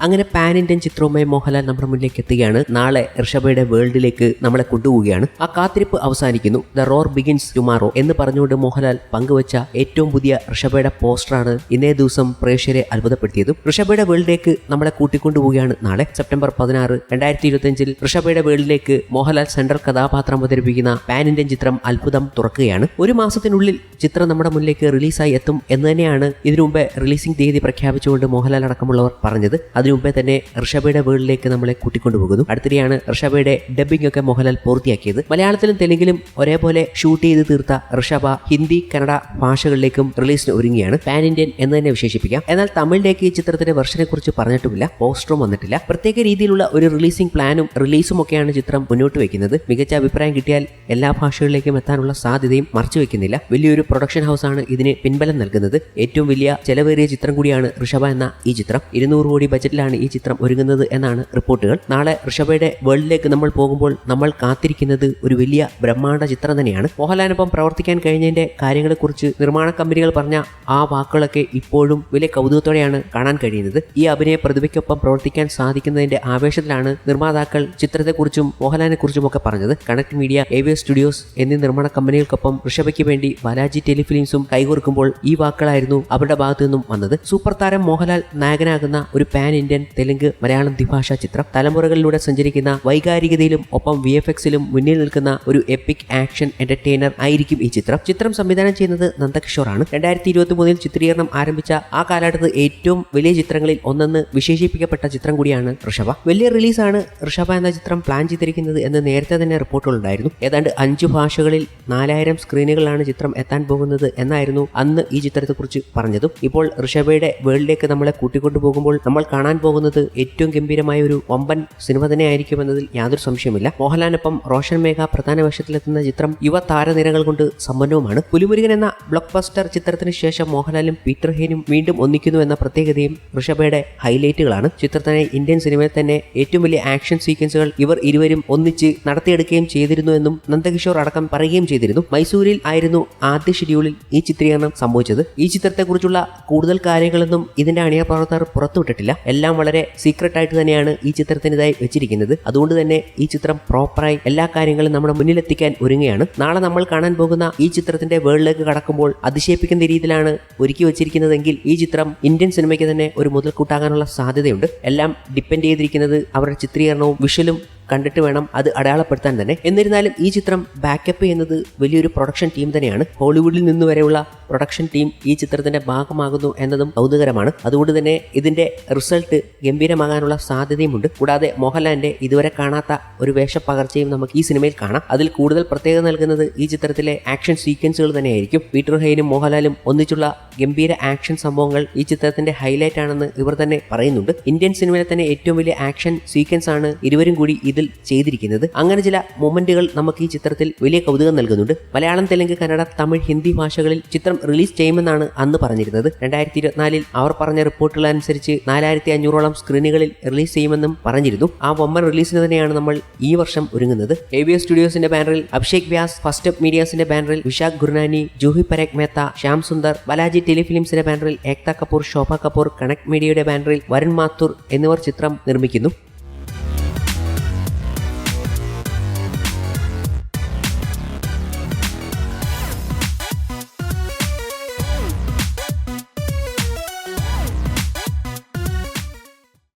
അങ്ങനെ pan Indian ചിത്രവുമായി Mohanlal നമ്മുടെ മുന്നിലേക്ക് എത്തുകയാണ്. നാളെ ഋഷഭയുടെ വേൾഡിലേക്ക് നമ്മളെ കൊണ്ടുപോവുകയാണ്. ആ കാത്തിരിപ്പ് അവസാനിക്കുന്നു. ദ റോർ ബിഗിൻസ് ടുമാറോ എന്ന് പറഞ്ഞുകൊണ്ട് മോഹൻലാൽ പങ്കുവച്ച ഏറ്റവും പുതിയ ഋഷഭയുടെ പോസ്റ്ററാണ് ഇന്നേ ദിവസം പ്രേക്ഷകരെ അത്ഭുതപ്പെടുത്തിയത്. ഋഷഭയുടെ വേൾഡിലേക്ക് നമ്മളെ കൂട്ടിക്കൊണ്ടുപോവുകയാണ് നാളെ സെപ്റ്റംബർ പതിനാറ് രണ്ടായിരത്തി ഇരുപത്തിയഞ്ചിൽ ഋഷഭയുടെ വേൾഡിലേക്ക് മോഹൻലാൽ സെൻട്രൽ കഥാപാത്രം അവതരിപ്പിക്കുന്ന പാൻ ഇന്ത്യൻ ചിത്രം അത്ഭുതം തുറക്കുകയാണ്. ഒരു മാസത്തിനുള്ളിൽ ചിത്രം നമ്മുടെ മുന്നിലേക്ക് റിലീസായി എത്തും എന്ന് തന്നെയാണ് ഇതിനു മുമ്പ് റിലീസിംഗ് തീയതി പ്രഖ്യാപിച്ചുകൊണ്ട് മോഹൻലാൽ അടക്കമുള്ളവർ പറഞ്ഞത്. അതിനു മുമ്പേ തന്നെ ഋഷഭയുടെ വേൾഡിലേക്ക് നമ്മളെ കൂട്ടിക്കൊണ്ടുപോകുന്നു അടുത്തിടെയാണ് ഋഷഭയുടെ ഡബ്ബിംഗ് ഒക്കെ മോഹൻലാൽ പൂർത്തിയാക്കിയത്. മലയാളത്തിലും തെലുങ്കിലും ഒരേപോലെ ഷൂട്ട് ചെയ്ത് തീർത്ത ഋഷഭ ഹിന്ദി കന്നഡ ഭാഷകളിലേക്കും റിലീസിന് ഒരുങ്ങിയാണ് പാൻ ഇന്ത്യൻ എന്ന് തന്നെ വിശേഷിപ്പിക്കാം. എന്നാൽ തമിഴിലേക്ക് ഈ ചിത്രത്തിന്റെ വെർഷനെ കുറിച്ച് പറഞ്ഞിട്ടുമില്ല. പോസ്റ്ററും വന്നിട്ടില്ല. പ്രത്യേക രീതിയിലുള്ള ഒരു റിലീസിംഗ് പ്ലാനും റിലീസും ഒക്കെയാണ് ചിത്രം മുന്നോട്ട് വെക്കുന്നത് മികച്ച അഭിപ്രായം കിട്ടിയാൽ എല്ലാ ഭാഷകളിലേക്കും എത്താനുള്ള സാധ്യതയും മറച്ചു വെക്കുന്നില്ല വലിയൊരു പ്രൊഡക്ഷൻ ഹൗസ് ആണ് ഇതിന് പിൻബലം നൽകുന്നത്. ഏറ്റവും വലിയ ചെലവേറിയ ചിത്രം കൂടിയാണ് ഋഷഭ എന്ന ഈ ചിത്രം. ഇരുന്നൂറ് കോടി ബജറ്റിലാണ് ഈ ചിത്രം ഒരുങ്ങുന്നത് എന്നാണ് റിപ്പോർട്ടുകൾ. നാളെ ഋഷഭയുടെ വേൾഡിലേക്ക് നമ്മൾ പോകുമ്പോൾ നമ്മൾ കാത്തിരിക്കുന്നത് ഒരു വലിയ ബ്രഹ്മാണ്ഡ ചിത്രം തന്നെയാണ്. മോഹൻലാലിനൊപ്പം പ്രവർത്തിക്കാൻ കഴിഞ്ഞതിന്റെ കാര്യങ്ങളെക്കുറിച്ച് നിർമ്മാണ കമ്പനികൾ പറഞ്ഞ ആ വാക്കുകളൊക്കെ ഇപ്പോഴും വലിയ കൗതുകത്തോടെയാണ് കാണാൻ കഴിയുന്നത്. ഈ അഭിനയ പ്രതിഭയ്ക്കൊപ്പം പ്രവർത്തിക്കാൻ സാധിക്കുന്നതിന്റെ ആവേശത്തിലാണ് നിർമ്മാതാക്കൾ ചിത്രത്തെക്കുറിച്ചും മോഹൻലാലിനെ കുറിച്ചും ഒക്കെ പറഞ്ഞത്. കണക്ട് മീഡിയ എ സ്റ്റുഡിയോസ് എന്നീ നിർമ്മാണ കമ്പനികൾക്കൊപ്പം ഋഷഭയ്ക്ക് വേണ്ടി ബാലാജി ടെലിഫിലിംസും കൈകോർക്കുമ്പോൾ ഈ വാക്കുകളായിരുന്നു അവരുടെ ഭാഗത്തു നിന്നും വന്നത്. സൂപ്പർ താരം മോഹൻലാൽ നായകനാകുന്ന ഒരു പാൻ ഇന്ത്യൻ തെലുങ്ക് മലയാളം ദ്വിഭാഷാ ചിത്രം. തലമുറകളിലൂടെ സഞ്ചരിക്കുന്ന വൈകാരികതയിലും ഒപ്പം വി എഫ് എക്സിലും മുന്നിൽ നിൽക്കുന്ന ഒരു എപ്പിക് ആക്ഷൻ എന്റർടൈനർ ആയിരിക്കും ഈ ചിത്രം. ചിത്രം സംവിധാനം ചെയ്യുന്നത് നന്ദകിഷോറാണ്. രണ്ടായിരത്തി ഇരുപത്തി മൂന്നിൽ ചിത്രീകരണം ആരംഭിച്ച ആ കാലഘട്ടത്ത് ഏറ്റവും വലിയ ചിത്രങ്ങളിൽ ഒന്നെന്ന് വിശേഷിപ്പിക്കപ്പെട്ട ചിത്രം കൂടിയാണ് ഋഷഭ. വലിയ റിലീസാണ് ഋഷഭ എന്ന ചിത്രം പ്ലാൻ ചെയ്തിരിക്കുന്നത് എന്ന് നേരത്തെ തന്നെ റിപ്പോർട്ടുകളുണ്ടായിരുന്നു ഏതാണ്ട് അഞ്ചു ഭാഷകളിൽ നാലായിരം സ്ക്രീനുകളാണ് ചിത്രം എത്താൻ പോകുന്നത് എന്നായിരുന്നു അന്ന് ഈ ചിത്രത്തെക്കുറിച്ച് പറഞ്ഞതും. ഇപ്പോൾ ഋഷഭയുടെ വേൾഡിലേക്ക് നമ്മളെ കൂട്ടിക്കൊണ്ടു പോകുമ്പോൾ നമ്മൾ കാണാൻ പോകുന്നത് ഏറ്റവും ഗംഭീരമായ ഒരു വമ്പൻ സിനിമ തന്നെ ആയിരിക്കുമെന്നതിൽ യാതൊരു സംശയമില്ല മോഹൻലാലിനൊപ്പം റോഷൻ മേഘ പ്രധാന വേഷത്തിലെത്തുന്ന ചിത്രം യുവ താരനിരകൾ കൊണ്ട് സമ്പന്നവുമാണ്. പുലിമുരുകൻ എന്ന ബ്ലോക്ക് ബസ്റ്റർ ചിത്രത്തിന് ശേഷം മോഹൻലാലും പീറ്റർ ഹെയ്നും വീണ്ടും ഒന്നിക്കുന്നു എന്ന പ്രത്യേകതയും ഋഷഭയുടെ ഹൈലൈറ്റുകളാണ്. ചിത്രത്തിനെ ഇന്ത്യൻ സിനിമയിൽ തന്നെ ഏറ്റവും വലിയ ആക്ഷൻ സീക്വൻസുകൾ ഇവർ ഇരുവരും ഒന്നിച്ച് നടത്തിയെടുക്കുകയും ചെയ്തിരുന്നു എന്നും നന്ദകിഷോർ അടക്കം പറയുകയും ചെയ്തിരുന്നു. മൈസൂരിൽ ആയിരുന്നു ആദ്യ ഷെഡ്യൂളിൽ ഈ ചിത്രീകരണം സംഭവിച്ചത്. ഈ ചിത്രത്തെക്കുറിച്ചുള്ള കൂടുതൽ കാര്യങ്ങളൊന്നും ഇതിന്റെ അണിയർ പ്രവർത്തകർ പുറത്തുവിട്ടിട്ടില്ല. വളരെ സീക്രട്ട് ആയിട്ട് തന്നെയാണ് ഈ ചിത്രത്തിനിതായി വെച്ചിരിക്കുന്നത്. അതുകൊണ്ട് തന്നെ ഈ ചിത്രം പ്രോപ്പറായി എല്ലാ കാര്യങ്ങളും നമ്മുടെ മുന്നിലെത്തിക്കാൻ ഒരുങ്ങുകയാണ്. നാളെ നമ്മൾ കാണാൻ പോകുന്ന ഈ ചിത്രത്തിന്റെ വേൾഡിലേക്ക് കടക്കുമ്പോൾ അതിശയിപ്പിക്കുന്ന രീതിയിലാണ് ഒരുക്കി വെച്ചിരിക്കുന്നതെങ്കിൽ ഈ ചിത്രം ഇന്ത്യൻ സിനിമയ്ക്ക് തന്നെ ഒരു മുതൽക്കൂട്ടാകാനുള്ള സാധ്യതയുണ്ട്. എല്ലാം ഡിപ്പെൻഡ് ചെയ്തിരിക്കുന്നത് അവരുടെ ചിത്രീകരണവും വിഷ്വലും കണ്ടിട്ട് വേണം അത് അടയാളപ്പെടുത്താൻ തന്നെ. എന്നിരുന്നാലും ഈ ചിത്രം ബാക്കപ്പ് ചെയ്യുന്നത് വലിയൊരു പ്രൊഡക്ഷൻ ടീം തന്നെയാണ്. ഹോളിവുഡിൽ നിന്ന് വരെയുള്ള പ്രൊഡക്ഷൻ ടീം ഈ ചിത്രത്തിന്റെ ഭാഗമാകുന്നു എന്നതും കൗതുകരമാണ്. അതുകൊണ്ട് തന്നെ ഇതിന്റെ റിസൾട്ട് ഗംഭീരമാകാനുള്ള സാധ്യതയുമുണ്ട്. കൂടാതെ മോഹൻലാലിന്റെ ഇതുവരെ കാണാത്ത ഒരു വേഷപ്പകർച്ചയും നമുക്ക് ഈ സിനിമയിൽ കാണാം. അതിൽ കൂടുതൽ പ്രത്യേകത നൽകുന്നത് ഈ ചിത്രത്തിലെ ആക്ഷൻ സീക്വൻസുകൾ തന്നെയായിരിക്കും. പീറ്റർ ഹെയിനും മോഹൻലാലും ഒന്നിച്ചുള്ള ഗംഭീര ആക്ഷൻ സംഭവങ്ങൾ ഈ ചിത്രത്തിന്റെ ഹൈലൈറ്റ് ആണെന്ന് ഇവർ തന്നെ പറയുന്നുണ്ട്. ഇന്ത്യൻ സിനിമയിലെ തന്നെ ഏറ്റവും വലിയ ആക്ഷൻ സീക്വൻസ് ആണ് ഇരുവരും കൂടി ഇതിൽ ചെയ്തിരിക്കുന്നത്. അങ്ങനെ ചില മൊമെന്റുകൾ നമുക്ക് ഈ ചിത്രത്തിൽ വലിയ കൗതുകം നൽകുന്നുണ്ട്. മലയാളം തെലുങ്ക് കന്നഡ തമിഴ് ഹിന്ദി ഭാഷകളിൽ ചിത്രം റിലീസ് ചെയ്യുമെന്നാണ് അന്ന് പറഞ്ഞിരുന്നത്. രണ്ടായിരത്തി ഇരുപത്തിനാലിൽ അവർ പറഞ്ഞ റിപ്പോർട്ടുകൾ അനുസരിച്ച് നാലായിരത്തി അഞ്ഞൂറോളം സ്ക്രീനുകളിൽ റിലീസ് ചെയ്യുമെന്നും പറഞ്ഞിരുന്നു. ആ വമ്പൻ റിലീസിന് തന്നെയാണ് നമ്മൾ ഈ വർഷം ഒരുങ്ങുന്നത്. എ ബി എസ് സ്റ്റുഡിയോസിന്റെ ബാനറിൽ അഭിഷേക് വ്യാസ് ഫസ്റ്റ് അപ്പ് മീഡിയാസിന്റെ ബാനറിൽ വിശാഖ് ഗുർനാനി ജൂഹി പരേഖ് മേത്ത ശ്യാം സുന്ദർ ബാലാജി ടെലിഫിലിംസിന്റെ ബാനറിൽ ഏക്ത കപൂർ ശോഭ കപൂർ കണക്ട് മീഡിയയുടെ ബാനറിൽ വരുൺ മാത്തൂർ എന്നിവർ ചിത്രം നിർമ്മിക്കുന്നു.